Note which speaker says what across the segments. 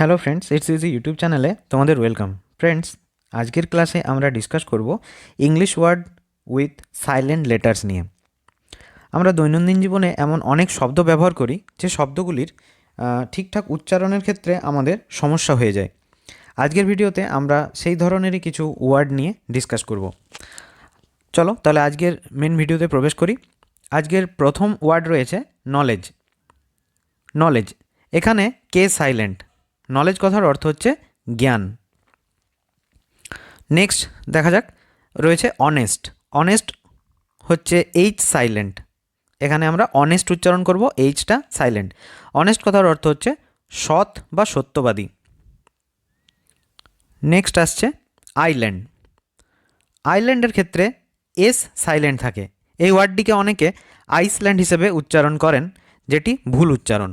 Speaker 1: Hello friends, it's easy YouTube চ্যানেলে তোমাদের welcome. Friends, আজকের ক্লাসে আমরা ডিসকাস করব English word with silent letters নিয়ে। আমরা দৈনন্দিন জীবনে এমন অনেক শব্দ ব্যবহার করি যে শব্দগুলির ঠিকঠাক উচ্চারণের ক্ষেত্রে আমাদের সমস্যা হয়ে যায়। আজকের ভিডিওতে আমরা সেই ধরনেরই কিছু ওয়ার্ড নিয়ে ডিসকাস করব। চলো, তাহলে আজকের মেন ভিডিওতে প্রবেশ করি। আজকের প্রথম ওয়ার্ড রয়েছে নলেজ নলেজ এখানে কে সাইলেন্ট নলেজ কথার অর্থ হচ্ছে জ্ঞান। নেক্সট দেখা যাক, রয়েছে অনেস্ট অনেস্ট হচ্ছে এইচ সাইলেন্ট এখানে আমরা অনেস্ট উচ্চারণ করব এইচটা সাইলেন্ট অনেস্ট কথার অর্থ হচ্ছে সৎ বা সত্যবাদী। নেক্সট আসছে আইল্যান্ড আইল্যান্ডের ক্ষেত্রে এস সাইলেন্ট থাকে। এই ওয়ার্ডটিকে অনেকে আইসল্যান্ড হিসেবে উচ্চারণ করেন, যেটি ভুল উচ্চারণ।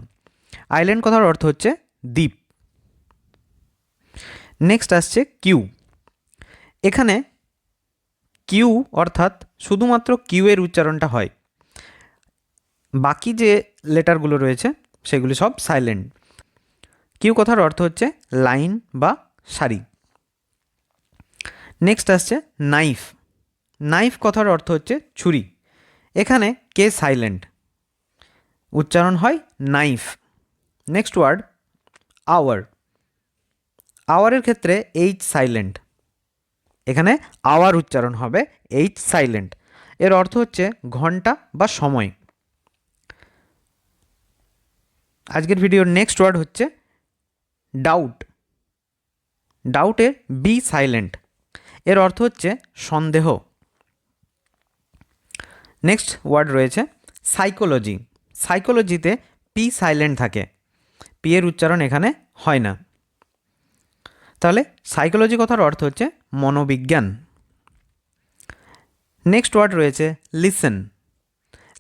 Speaker 1: আইল্যান্ড কথার অর্থ হচ্ছে দ্বীপ। নেক্সট আসছে কিউ এখানে কিউ অর্থাৎ শুধুমাত্র কিউ এর উচ্চারণটা হয়। বাকি যে লেটারগুলো রয়েছে, সেগুলি সব সাইলেন্ট কিউ কথার অর্থ হচ্ছে লাইন বা সারি। নেক্সট আসছে নাইফ নাইফ কথার অর্থ হচ্ছে ছুরি। এখানে কে সাইলেন্ট উচ্চারণ হয় নাইফ নেক্সট ওয়ার্ড আওয়ার আওয়ারের ক্ষেত্রে এইচ সাইলেন্ট এখানে আওয়ার উচ্চারণ হবে এইচ সাইলেন্ট এর অর্থ হচ্ছে ঘণ্টা বা সময়। আজকের ভিডিওর নেক্সট ওয়ার্ড হচ্ছে ডাউট ডাউটের বি সাইলেন্ট এর অর্থ হচ্ছে সন্দেহ। নেক্সট ওয়ার্ড রয়েছে সাইকোলজি সাইকোলজিতে পি সাইলেন্ট থাকে। পি এর উচ্চারণ এখানে হয় না। তাহলে সাইকোলজি কথার অর্থ হচ্ছে মনোবিজ্ঞান। নেক্সট ওয়ার্ড রয়েছে লিসেন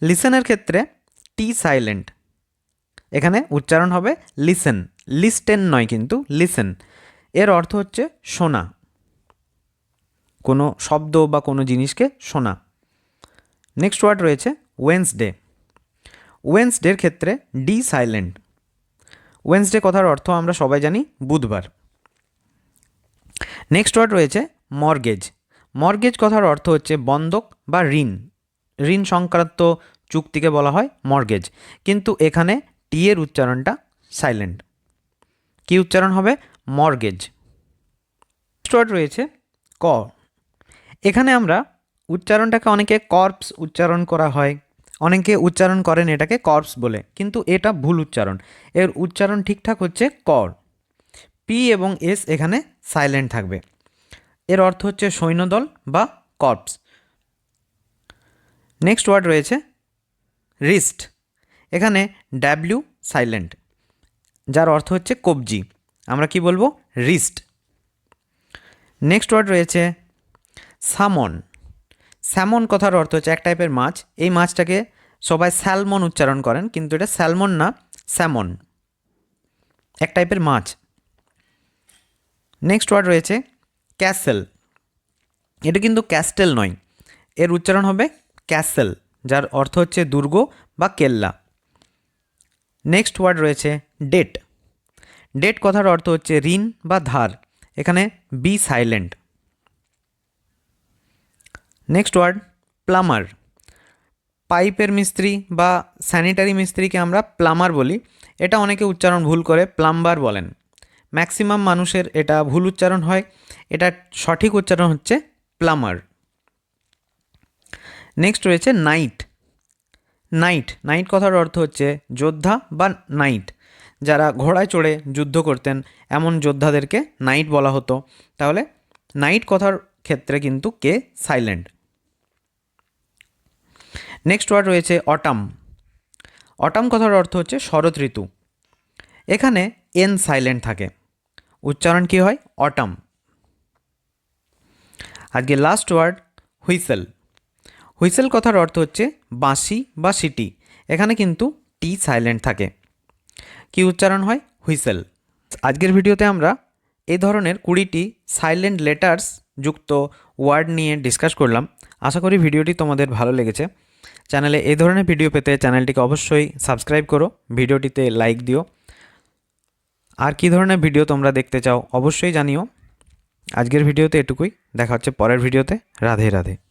Speaker 1: লিসেনের ক্ষেত্রে টি সাইলেন্ট এখানে উচ্চারণ হবে লিসেন লিস্টেন নয় কিন্তু লিসেন এর অর্থ হচ্ছে শোনা। কোনো শব্দ বা কোনো জিনিসকে শোনা। নেক্সট ওয়ার্ড রয়েছে ওয়েন্সডে ওয়েন্সডের ক্ষেত্রে ডি সাইলেন্ট ওয়েন্সডে কথার অর্থ আমরা সবাই জানি বুধবার। নেক্সট ওয়ার্ড রয়েছে মর্গেজ মর্গেজ কথার অর্থ হচ্ছে বন্ধক বা ঋণ। ঋণ সংক্রান্ত চুক্তিকে বলা হয় মর্গেজ কিন্তু এখানে টি এর উচ্চারণটা সাইলেন্ট কি উচ্চারণ হবে? মর্গেজ ওয়ার্ড রয়েছে ক। এখানে আমরা উচ্চারণটাকে অনেকে কর্পস উচ্চারণ করা হয়। অনেকে উচ্চারণ করেন এটাকে কর্পস বলে। কিন্তু এটা ভুল উচ্চারণ। এর উচ্চারণ ঠিকঠাক হচ্ছে কর। পি এবং এস এখানে সাইলেন্ট থাকবে। এর অর্থ হচ্ছে সৈন্যদল বা কর্পস নেক্সট ওয়ার্ড রয়েছে রিস্ট এখানে ডাব্লিউ সাইলেন্ট যার অর্থ হচ্ছে কবজি। আমরা কি বলব? রিস্ট নেক্সট ওয়ার্ড রয়েছে সামন স্যামন কথার অর্থ হচ্ছে এক টাইপের মাছ। এই মাছটাকে সবাই স্যালমন উচ্চারণ করেন, কিন্তু এটা স্যালমন না স্যামন এক টাইপের মাছ। নেক্সট ওয়ার্ড রয়েছে ক্যাসেল এটা কিন্তু ক্যাস্টেল নয়। এর উচ্চারণ হবে ক্যাসেল যার অর্থ হচ্ছে দুর্গ বা কেল্লা। নেক্সট ওয়ার্ড রয়েছে ডেট ডেট কথার অর্থ হচ্ছে ঋণ বা ধার। এখানে B silent next word plumber পাইপের মিস্ত্রি বা স্যানিটারি মিস্ত্রিকে আমরা প্লামার বলি। এটা অনেকে উচ্চারণ ভুল করে প্লাম্বার বলেন। ম্যাক্সিমাম মানুষের এটা ভুল উচ্চারণ হয়। এটা সঠিক উচ্চারণ হচ্ছে প্লামার নেক্সট রয়েছে নাইট নাইট নাইট কথার অর্থ হচ্ছে যোদ্ধা বা নাইট যারা ঘোড়ায় চড়ে যুদ্ধ করতেন, এমন যোদ্ধাদেরকে নাইট বলা হতো। তাহলে নাইট কথার ক্ষেত্রে কিন্তু কে? সাইলেন্ট নেক্সট ওয়ার্ড রয়েছে অটাম অটাম কথার অর্থ হচ্ছে শরৎ ঋতু। এখানে এন সাইলেন্ট থাকে। উচ্চারণ কি হয়? অটাম। আজকে লাস্ট ওয়ার্ড হুইসেল। হুইসেল কথার অর্থ হচ্ছে বাঁশি বা সিটি। এখানে কিন্তু টি সাইলেন্ট থাকে। কি উচ্চারণ হয়? হুইসেল। আজকের ভিডিওতে আমরা এই ধরনের কুড়িটি সাইলেন্ট লেটার্স যুক্ত ওয়ার্ড নিয়ে ডিসকাস করলাম। আশা করি ভিডিওটি তোমাদের ভালো লেগেছে। চ্যানেলে এই ধরনের ভিডিও পেতে চ্যানেলটিকে অবশ্যই সাবস্ক্রাইব করো। ভিডিওটিতে লাইক দিও। আর কি ধরনের ভিডিও তোমরা দেখতে চাও অবশ্যই জানিও। আজকের ভিডিওতে এটুকুই। দেখা হচ্ছে পরের ভিডিওতে রাধে রাধে।